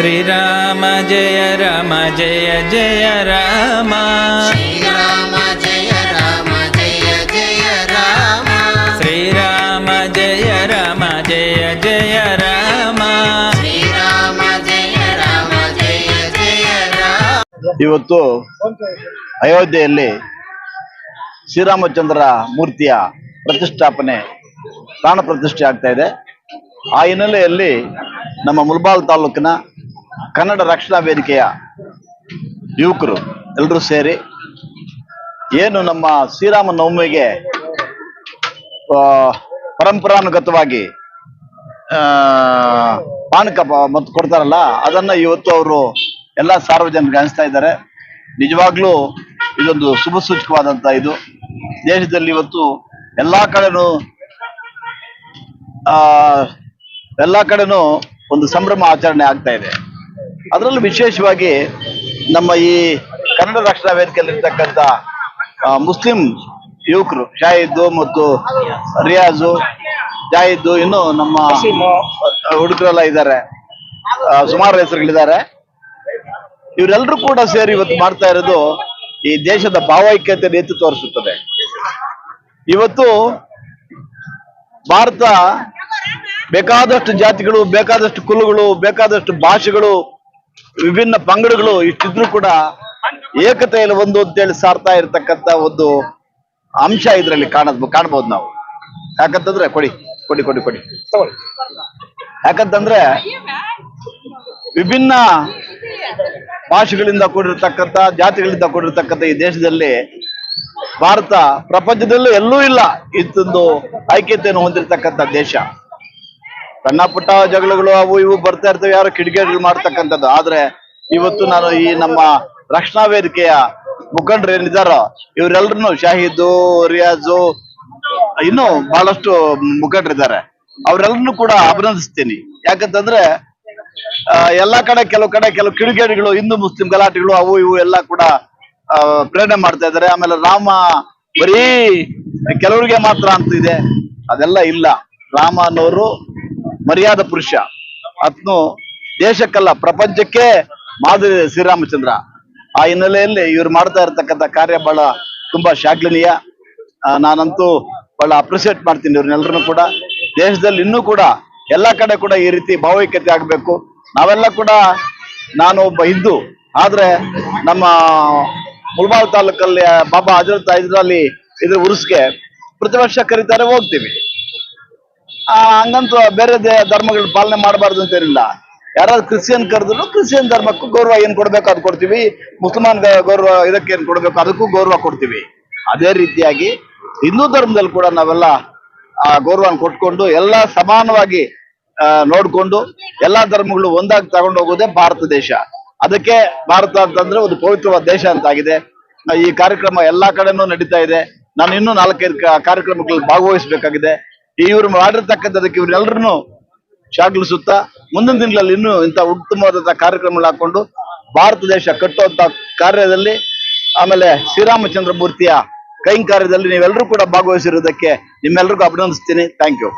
ಶ್ರೀರಾಮ ಜಯ ರಾಮ ಜಯ ಜಯ ರಾಮ. ಜಯ ರಾಮ ಜಯ ಜಯ ರಾಮ. ಶ್ರೀರಾಮ ಜಯ ರಾಮ ಜಯ ಜಯ ರಾಮ. ಶ್ರೀರಾಮ ಜಯ ರಾಮ ಜಯ ಜಯ ರಾಮ. ಇವತ್ತು ಅಯೋಧ್ಯೆಯಲ್ಲಿ ಶ್ರೀರಾಮಚಂದ್ರ ಮೂರ್ತಿಯ ಪ್ರತಿಷ್ಠಾಪನೆ ಪ್ರಾಣ ಪ್ರತಿಷ್ಠೆ ಆಗ್ತಾ ಇದೆ. ಆ ಹಿನ್ನೆಲೆಯಲ್ಲಿ ನಮ್ಮ ಮುಲ್ಬಾಲ್ ತಾಲೂಕಿನ ಕನ್ನಡ ರಕ್ಷಣಾ ವೇದಿಕೆಯ ಯುವಕರು ಎಲ್ಲರೂ ಸೇರಿ ಏನು ನಮ್ಮ ಶ್ರೀರಾಮ ನವಮಿಗೆ ಪರಂಪರಾನುಗತವಾಗಿ ಪಾನಕ ಮತ್ತು ಕೊಡ್ತಾರಲ್ಲ, ಅದನ್ನ ಇವತ್ತು ಅವರು ಎಲ್ಲ ಸಾರ್ವಜನಿಕರಿಗೆ ಅನಿಸ್ತಾ ಇದ್ದಾರೆ. ನಿಜವಾಗ್ಲೂ ಇದೊಂದು ಶುಭ ಸೂಚಕವಾದಂತ ಇದು. ದೇಶದಲ್ಲಿ ಇವತ್ತು ಎಲ್ಲಾ ಕಡೆನೂ, ಆ, ಎಲ್ಲಾ ಕಡೆನೂ ಒಂದು ಸಂಭ್ರಮ ಆಚರಣೆ ಆಗ್ತಾ ಇದೆ. ಅದರಲ್ಲೂ ವಿಶೇಷವಾಗಿ ನಮ್ಮ ಈ ಕನ್ನಡ ರಕ್ಷಣಾ ವೇದಿಕೆಯಲ್ಲಿ ಇರ್ತಕ್ಕಂಥ ಮುಸ್ಲಿಂ ಯುವಕರು ಶಾಹಿದ್ದು ಮತ್ತು ರಿಯಾಜು ಜಾಹಿದ್ದು ಇನ್ನು ನಮ್ಮ ಹುಡುಗರೆಲ್ಲ ಇದ್ದಾರೆ. ಸುಮಾರು ಹೆಸರುಗಳಿದ್ದಾರೆ. ಇವರೆಲ್ಲರೂ ಕೂಡ ಸೇರಿ ಇವತ್ತು ಮಾಡ್ತಾ ಇರೋದು ಈ ದೇಶದ ಭಾವೈಕ್ಯತೆ ಎತ್ತಿ ತೋರಿಸುತ್ತದೆ. ಇವತ್ತು ಭಾರತ ಬೇಕಾದಷ್ಟು ಜಾತಿಗಳು ಬೇಕಾದಷ್ಟು ಕುಲಗಳು ಬೇಕಾದಷ್ಟು ಭಾಷೆಗಳು ವಿಭಿನ್ನ ಪಂಗಡಗಳು ಇಷ್ಟಿದ್ರು ಕೂಡ ಏಕತೆಯಲ್ಲಿ ಒಂದು ಅಂತೇಳಿ ಸಾರ್ತಾ ಇರತಕ್ಕಂತ ಒಂದು ಅಂಶ ಇದರಲ್ಲಿ ಕಾಣದ್ ಕಾಣ್ಬೋದು ನಾವು. ಯಾಕಂತಂದ್ರೆ ಕೊಡಿ ಕೊಡಿ ಕೊಡಿ ಕೊಡಿ. ಯಾಕಂತಂದ್ರೆ ವಿಭಿನ್ನ ಭಾಷೆಗಳಿಂದ ಕೂಡಿರ್ತಕ್ಕಂಥ ಜಾತಿಗಳಿಂದ ಕೂಡಿರ್ತಕ್ಕಂಥ ಈ ದೇಶದಲ್ಲಿ ಭಾರತ ಪ್ರಪಂಚದಲ್ಲೂ ಎಲ್ಲೂ ಇಲ್ಲ ಇದೊಂದು ಐಕ್ಯತೆಯನ್ನು ಹೊಂದಿರತಕ್ಕಂಥ ದೇಶ. ಸಣ್ಣ ಪುಟ್ಟ ಜಗಳಗಳು ಅವು ಇವು ಬರ್ತಾ ಇರ್ತವೆ. ಯಾರು ಕಿಡಿಗೇಡಿಗಳು ಮಾಡ್ತಕ್ಕಂಥದ್ದು. ಆದ್ರೆ ಇವತ್ತು ನಾನು ಈ ನಮ್ಮ ರಕ್ಷಣಾ ವೇದಿಕೆಯ ಮುಖಂಡರು ಏನಿದ್ದಾರೋ ಇವರೆಲ್ಲರನ್ನು ಶಾಹಿದು ರಿಯಾಜು, ಇನ್ನು ಬಹಳಷ್ಟು ಮುಖಂಡರಿದ್ದಾರೆ. ಅವರೆಲ್ಲರನ್ನು ಕೂಡ ಅಭಿನಂದಿಸ್ತೀನಿ. ಯಾಕಂತಂದ್ರೆ ಎಲ್ಲಾ ಕಡೆ ಕೆಲವು ಕಡೆ ಕೆಲವು ಕಿಡಿಗೇಡಿಗಳು, ಹಿಂದೂ, ಮುಸ್ಲಿಂ ಗಲಾಟೆಗಳು ಅವು ಇವು ಎಲ್ಲ ಕೂಡ ಪ್ರೇರಣೆ ಮಾಡ್ತಾ ಇದ್ದಾರೆ. ಆಮೇಲೆ ರಾಮ ಬರೀ ಕೆಲವರಿಗೆ ಮಾತ್ರ ಅಂತ ಇದೆ. ಅದೆಲ್ಲ ಇಲ್ಲ. ರಾಮ ಅನ್ನೋರು ಮರ್ಯಾದ ಪುರುಷ. ಅತ್ನು ದೇಶಕ್ಕಲ್ಲ, ಪ್ರಪಂಚಕ್ಕೆ ಮಾದರಿ ಶ್ರೀರಾಮಚಂದ್ರ. ಆ ಹಿನ್ನೆಲೆಯಲ್ಲಿ ಇವ್ರು ಮಾಡ್ತಾ ಇರ್ತಕ್ಕಂಥ ಕಾರ್ಯ ಬಹಳ ತುಂಬಾ ಶ್ಲಾಘನೀಯ. ನಾನಂತೂ ಬಹಳ ಅಪ್ರಿಸಿಯೇಟ್ ಮಾಡ್ತೀನಿ ಇವ್ರನ್ನೆಲ್ಲರನ್ನು ಕೂಡ. ದೇಶದಲ್ಲಿ ಇನ್ನೂ ಕೂಡ ಎಲ್ಲ ಕಡೆ ಕೂಡ ಈ ರೀತಿ ಭಾವೈಕ್ಯತೆ ಆಗಬೇಕು. ನಾವೆಲ್ಲ ಕೂಡ ನಾನು ಒಬ್ಬ ಹಿಂದೂ. ಆದ್ರೆ ನಮ್ಮ ಮುಲ್ಬಾಲ್ ತಾಲೂಕಲ್ಲಿ ಬಾಬಾ ಹಜರತ್ ಹೈದ್ರಲ್ಲಿ ಇದ್ರ ಉರ್ಸ್ಗೆ ಪ್ರತಿ ವರ್ಷ ಕರೀತಾರೆ, ಹೋಗ್ತೀವಿ. ಹಂಗಂತೂ ಬೇರೆ ಧರ್ಮಗಳ ಪಾಲನೆ ಮಾಡಬಾರ್ದು ಅಂತೇನಿಲ್ಲ ಯಾರಾದ್ರು ಕ್ರಿಶ್ಚಿಯನ್ ಕರೆದ್ರು ಕ್ರಿಶ್ಚಿಯನ್ ಧರ್ಮಕ್ಕೂ ಗೌರವ ಏನ್ ಕೊಡ್ಬೇಕು ಅದು ಕೊಡ್ತೀವಿ. ಮುಸಲ್ಮಾನ್ ಗೌರವ ಇದಕ್ಕೆ ಏನ್ ಕೊಡ್ಬೇಕು ಅದಕ್ಕೂ ಗೌರವ ಕೊಡ್ತೀವಿ. ಅದೇ ರೀತಿಯಾಗಿ ಹಿಂದೂ ಧರ್ಮದಲ್ಲಿ ಕೂಡ ನಾವೆಲ್ಲ, ಆ, ಗೌರವನ ಕೊಟ್ಕೊಂಡು ಎಲ್ಲ ಸಮಾನವಾಗಿ ನೋಡ್ಕೊಂಡು ಎಲ್ಲಾ ಧರ್ಮಗಳು ಒಂದಾಗಿ ತಗೊಂಡು ಹೋಗೋದೇ ಭಾರತ ದೇಶ. ಅದಕ್ಕೆ ಭಾರತ ಅಂತಂದ್ರೆ ಒಂದು ಪವಿತ್ರವಾದ ದೇಶ ಅಂತ ಆಗಿದೆ ಈ ಕಾರ್ಯಕ್ರಮ ಎಲ್ಲಾ ಕಡೆನೂ ನಡೀತಾ ಇದೆ. ನಾನು ಇನ್ನೂ ನಾಲ್ಕೈದು ಕಾರ್ಯಕ್ರಮಗಳಲ್ಲಿ ಭಾಗವಹಿಸಬೇಕಾಗಿದೆ. ಇವರು ಮಾಡಿರ್ತಕ್ಕಂಥದಕ್ಕೆ ಇವರೆಲ್ಲರನ್ನು ಶ್ಲಾಘಿಸುತ್ತಾ ಮುಂದಿನ ದಿನಗಳಲ್ಲಿ ಇನ್ನೂ ಇಂಥ ಉತ್ತಮವಾದಂತಹ ಕಾರ್ಯಕ್ರಮಗಳು ಹಾಕೊಂಡು ಭಾರತ ದೇಶ ಕಟ್ಟುವಂತ ಕಾರ್ಯದಲ್ಲಿ ಆಮೇಲೆ ಶ್ರೀರಾಮಚಂದ್ರ ಮೂರ್ತಿಯ ಕೈಂಕಾರ್ಯದಲ್ಲಿ ನೀವೆಲ್ಲರೂ ಕೂಡ ಭಾಗವಹಿಸಿರುವುದಕ್ಕೆ ನಿಮ್ಮೆಲ್ಲರಿಗೂ ಅಭಿನಂದಿಸ್ತೀನಿ. Thank you